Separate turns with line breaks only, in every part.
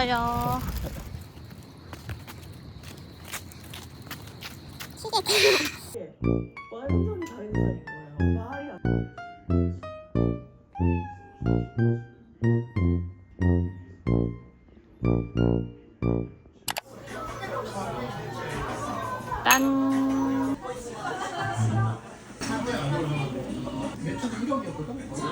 마리 샀어요.
완전 다른 거예요. 말이 안
짠.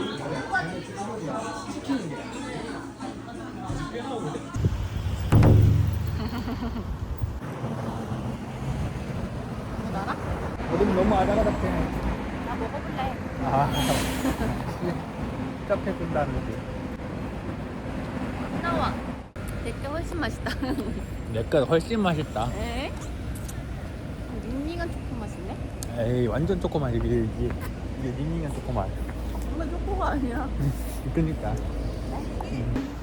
너무 아삭아삭해.
나 먹어볼래.
아, 짭해준다는데.
나와. 내게 훨씬 맛있다.
내가 훨씬 맛있다.
에? 닝닝한 초코 맛이네?
에이, 완전 조그만 이게 이게 이게 닝닝한 조그만.
정말 초코가 아니야.
그러니까.
형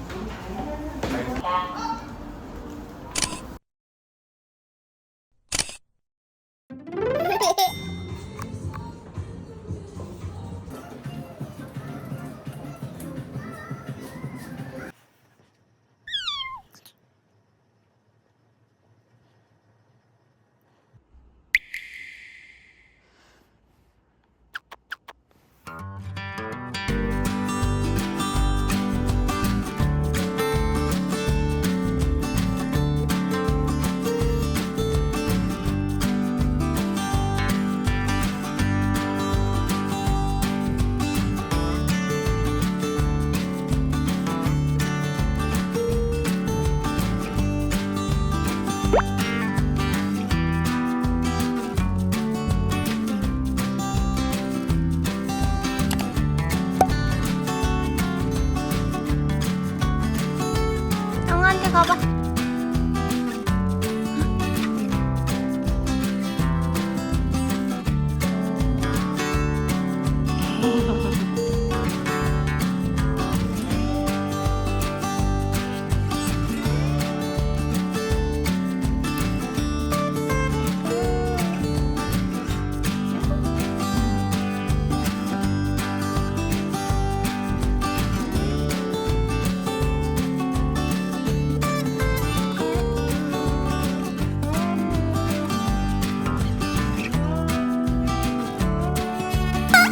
한테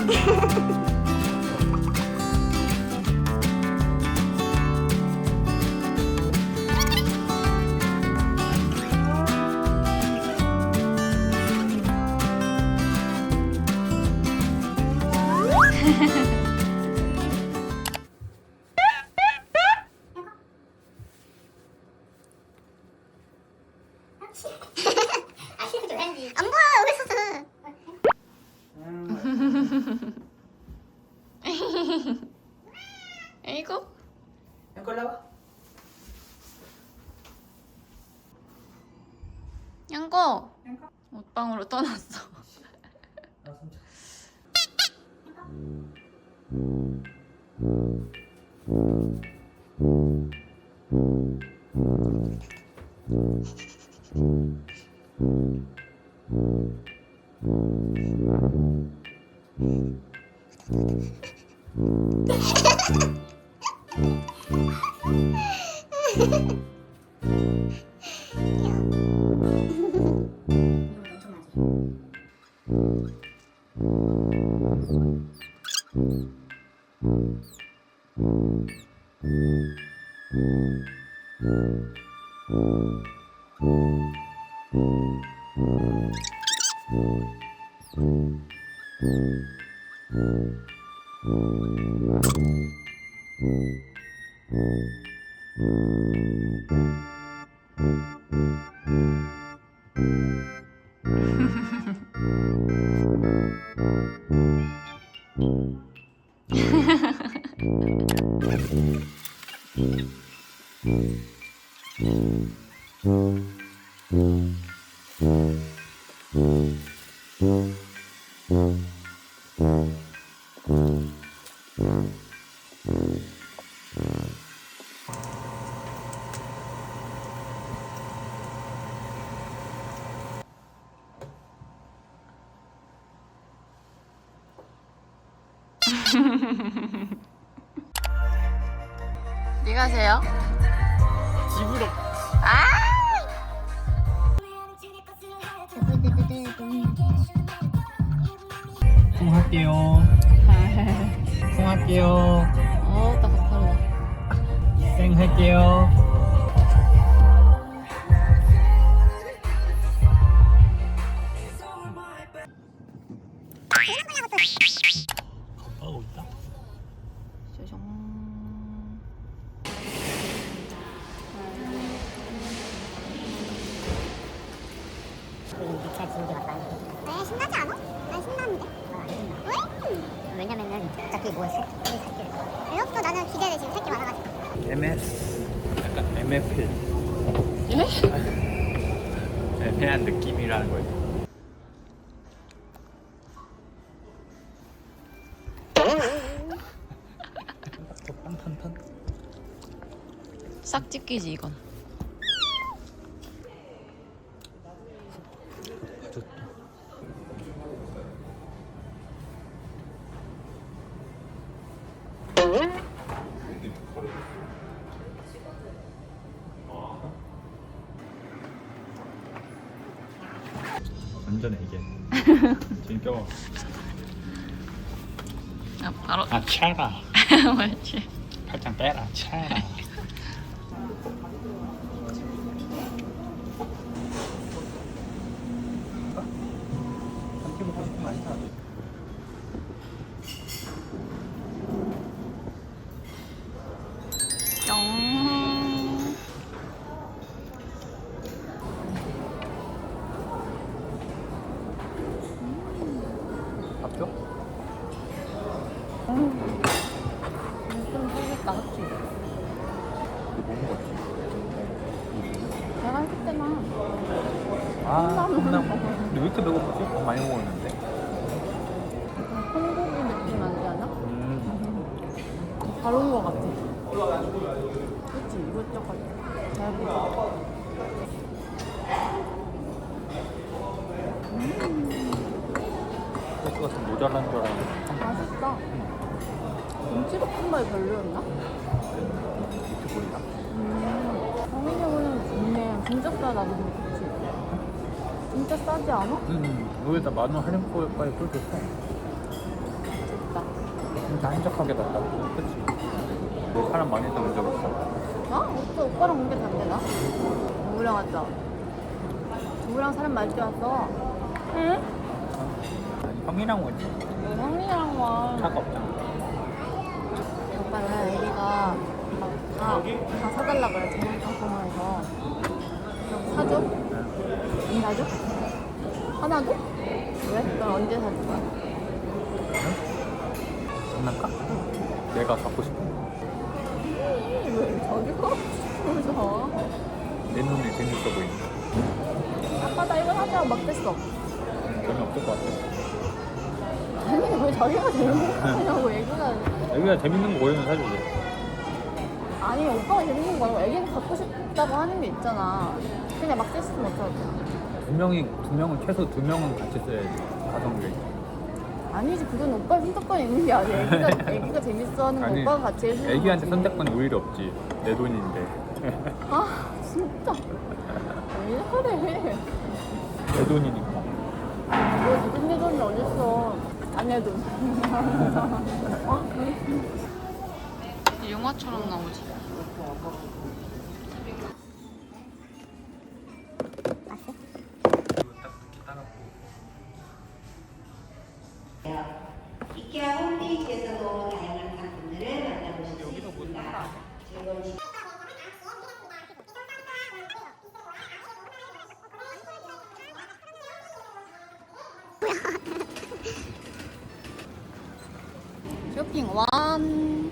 Ha
ha ha! 옷방으로 떠났어. Mm-hmm. 네가 세요?
징그러. 쿵 할게요. 쿵 할게요.
어, 딱 가파르다.
쌩 할게요.
신나지 않아? 난 신나는데. 왜? 왜냐면은 어차피 뭐 살, 살게. 이것도 나는 기대돼 지금 살게 많아가지고.
MS. 약간 MFP.
예?
애매한 느낌이라는 거지. 탄탄탄.
싹 찢기지, 이건.
완전 애기. 진짜.
아, 바로.
아 차라.
맞지.
팔짱 빼라 차라. 근데 왜 이렇게 배고프지? 너무 많이 먹었는데.
콩고기 느낌 나지 않아?
음.
잘온거 같아. 그치? 이것저것 잘 보자.
소스가 좀 모자란 줄 알았는데.
맛있다. 김치볶음밥이 별로였나?
이렇게 보인다.
음, 정민이는 좋네. 진짜 싸다, 근데? 진짜 싸지 않아?
음, 여기다 만원 할인권까지 쏠줬어.
좋다.
진짜 한적하게 봤다. 그치? 뭐 사람 많이 있던 적 있어.
어? 오빠, 오빠랑 온게 단데 나? 누구랑 왔어? 누구랑 사람 많이 왔어? 응?
아니, 형이랑 오지.
형이랑 와.
차가 없잖아.
오빠는 애기가 막 다, 다 사달라 그래. 그럼 사줘? 안 사줘? 하나도? 왜? 넌 언제 사줄 거야?
장난까? 내가 갖고 싶은 거.
왜 저기가 싶으면서
내 눈에 재밌어 보인다.
아빠 나 이거 사자 막 됐어
음, 재미없을 것 같아.
아니 왜 자기가 재밌는 거 하냐고 애기가
여기가 재밌는 거 보이면 사주지.
아니 오빠가 재밌는 거 아니고 애기는 갖고 싶다고 하는 게 있잖아 그냥 막 됐으면 어떡하지
두 명이, 두 명은, 최소 두 명은 같이 써야지. 가성비.
아니지 그건 오빠 선택권이 있는 게 아니야 애기가, 애기가 재밌어 하는 거
아니,
오빠가 같이 해주는
애기한테
거지.
선택권이 오히려 없지. 내 돈인데.
아 진짜 왜 그래
내 돈이니까.
뭐 누군데 돈이 어딨어 아내 돈 어? 영화처럼 나오지 쇼핑 완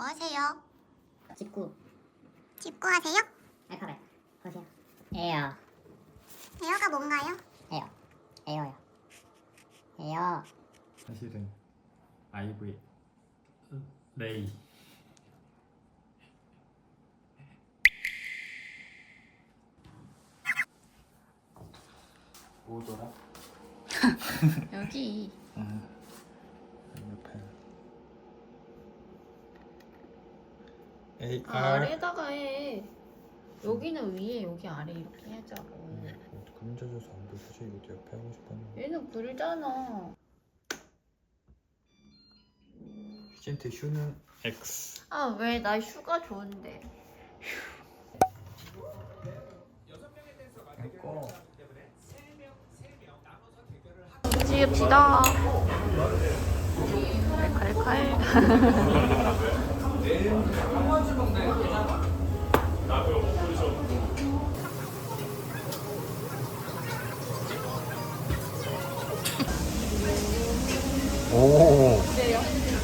뭐 하세요? 직구. 직구 하세요? 알파벳. 보세요. 에어. 에어가 뭔가요? 에어. 에어요. 에어.
사실은 IV 레이 뭐더라?
여기
옆에 AR
아래다가 해. 여기는 위에 여기 아래 이렇게 해자고.
그림자줘서 안 보여서 이것도 옆에 하고 싶었는데
얘는 불잖아.
휘진트 휴는 X
아 왜 나 휴가 좋은데.
이거
찍읍시다. 칼칼.
오.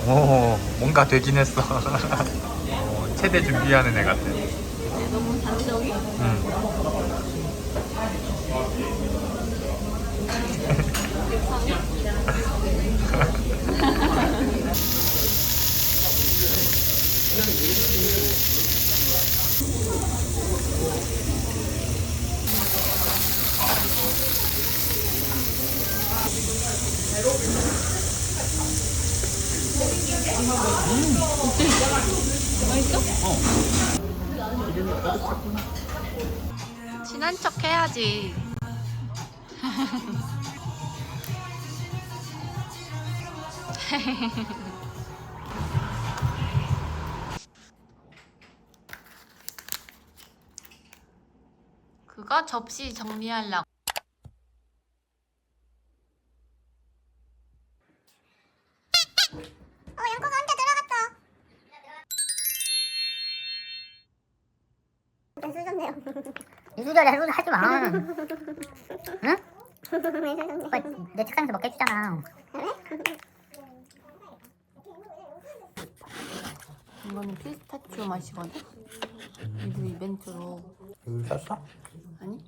오, 뭔가 되긴 했어. 어, 체대 준비하는 애 같아.
너무 단정이?
응.
친한 척 해야지. 그거 접시 정리하려고.
어, 양코가 혼자 들어갔어. 수전네요.
이수저리 하지 하지 마. 응?
왜
내 책상에서 먹게 해주잖아.
이거는 피스타치오 맛이거든. 이거 이벤트로.
여기 쌌어?
아니?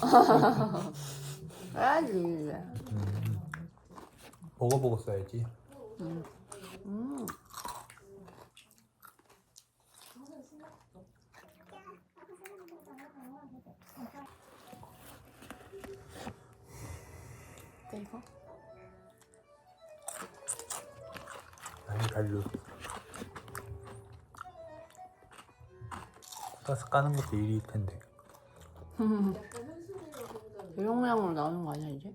해야지.
먹어보고 써야지.
음. 이거?
아니 갈루. 가스 까는 것도 일일 텐데.
대용량으로 나오는 거 아니야 이제?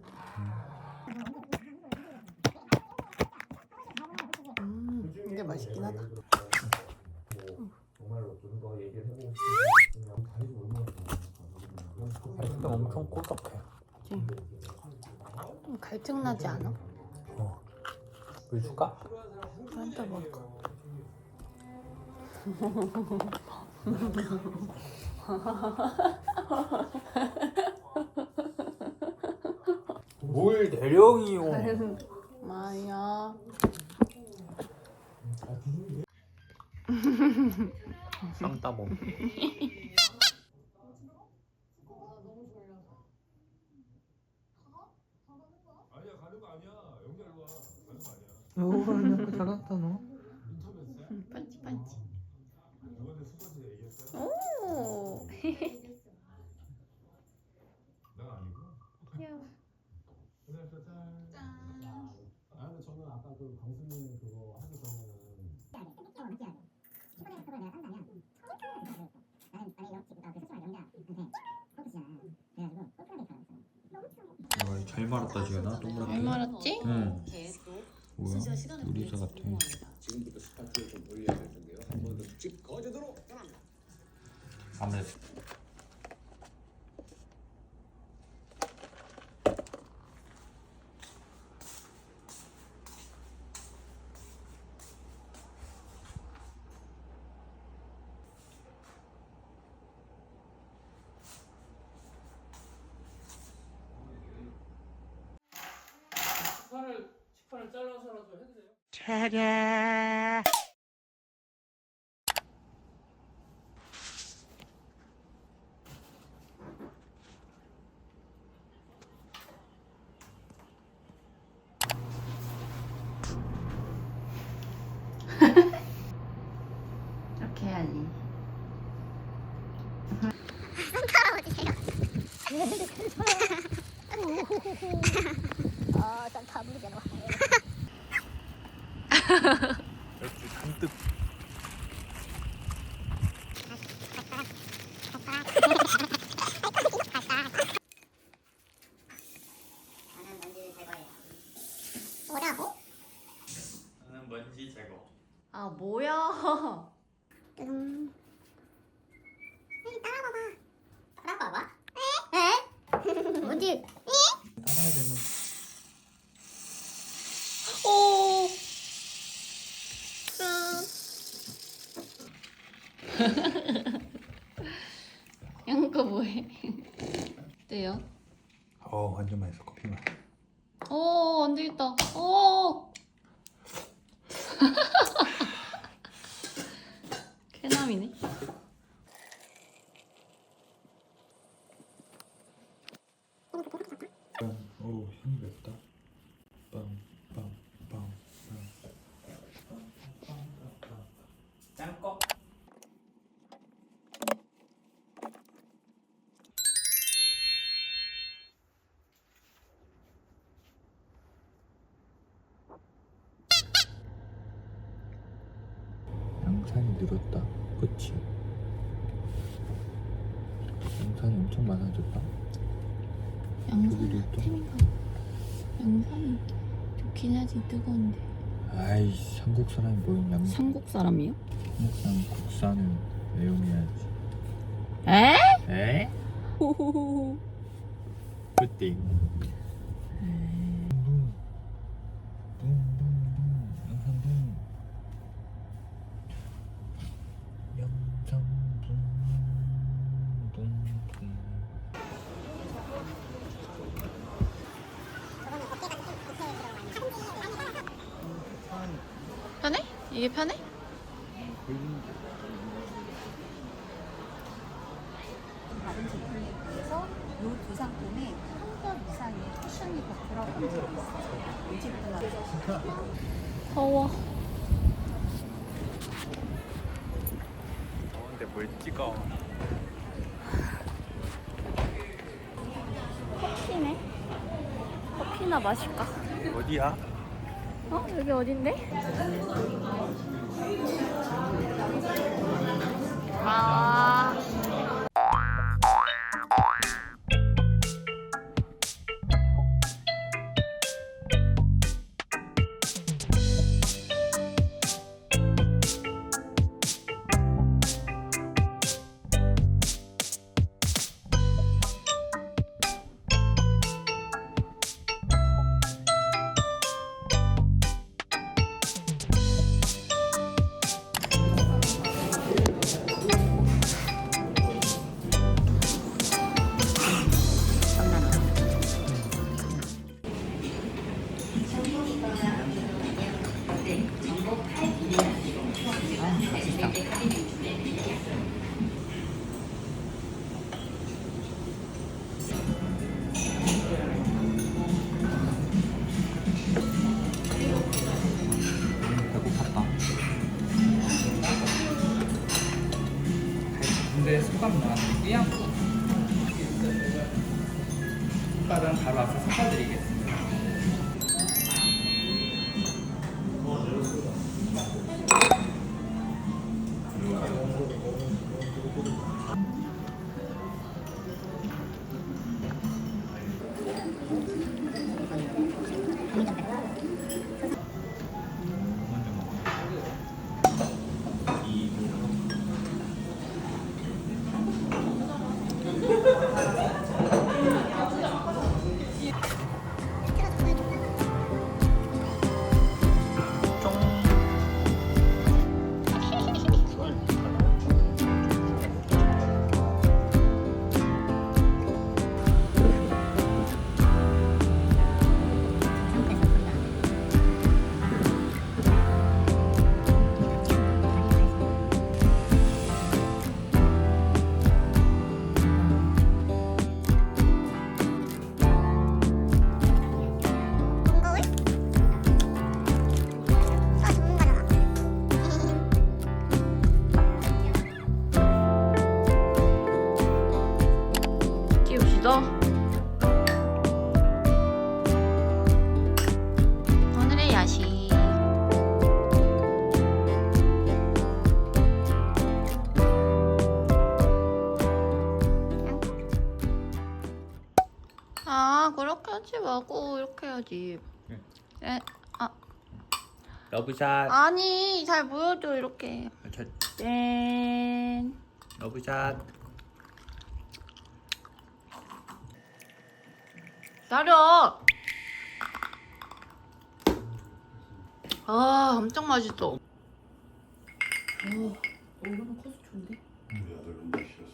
음, 이게 맛있긴 하다.
갈수도 엄청 꼬덕해.
좀 갈증 나지 않아?
어. 물 줄까?
한테 먹을까?
뭘 대령이요?
마야.
쌍따봉. 아니야? 작았다 너.
응, 반지 반지. 오. 귀여워.
와, 잘 말았다 지연아. 동그랗게.
잘 말았지?
응. 뭐야? 요리사 같아. 아무 래도
식판을 식판을 잘라서라도?
차례.
이렇게
해야지.
아,
딱
다물게 나. 역시
잔뜩 양거 뭐해? 어때요?
어 완전 맛있어 커피 맛
오, 안 되겠다. 오. 쾌남이네.
오 향이 맵다 빵빵빵빵 짱꺼 양 산이 늘었다 그치? 양산이 엄청 많아졌다 여기도 있다
영상이 좋긴 하지 뜨거운데.
아이씨 한국 사람이 뭐인 양
한국 사람이요?
한국 사람 국산을 애용해야지
에?
에?
호호호.
굿띵 붕붕
다른 제품에 비해서 이 두 상품에 한겹 이상의 쿠션이 더 들어간 적이 있어요. 이 제품은
더워.
더운데 뭘 찍어
커피네. 커피나 마실까?
어디야?
어? 여기 어딘데? 아.
나왔는데 삐양 숟가락은 바로 앞에 섞어드리겠습니다
이렇게 해야지.
네.
에, 아,
러브샷.
아니, 잘 보여줘, 이렇게.
저,
짠.
러브샷.
기다려! 아, 엄청 맛있어. 오, 오늘은 커서 좋은데?
우리 아들 너무 싫었어.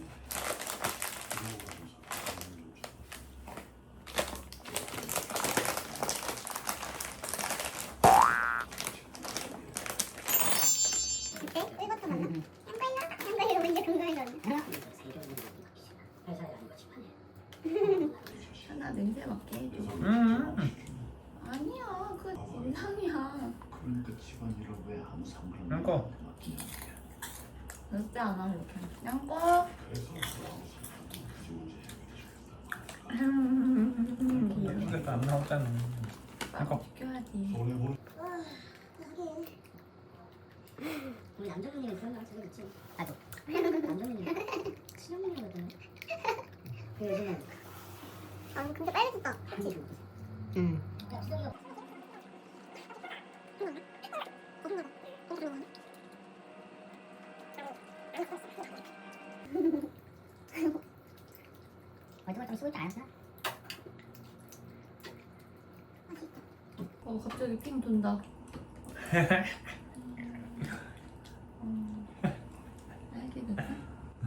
이것도 맞나? 햄버거? 햄버거 이제 건강해졌네.
하나 냄새 맡게 해줘.
음.
아니야, 그 진상이야.
그러니까 집안일을 왜 아무 상관
그러니까.
절대 안 하면 이렇게. 양껏.
이거 안 나오잖아. 그러니까.
지켜야지.
우리 남자분이랑 그런 거 되게 좋지. 나도. 남자분이 친형님이거든. 그 요즘에
아 근데 빨개졌다.
한지
응.
얼굴 좀 쏠지 않았어?
어, 갑자기 핑 돈다. 음. 빨개졌어?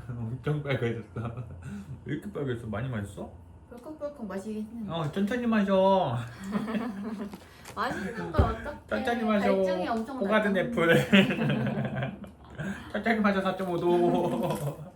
엄청 빨개졌어. 왜 이렇게 빨개졌어? 많이 마셨어?
벌컥벌컥 마시긴 했는데.
어, 천천히 마셔.
맛있는 걸 어떡해.
천천히 마셔.
갈증이 엄청
고가든
날
애플. 천천히 마셔 4.5도.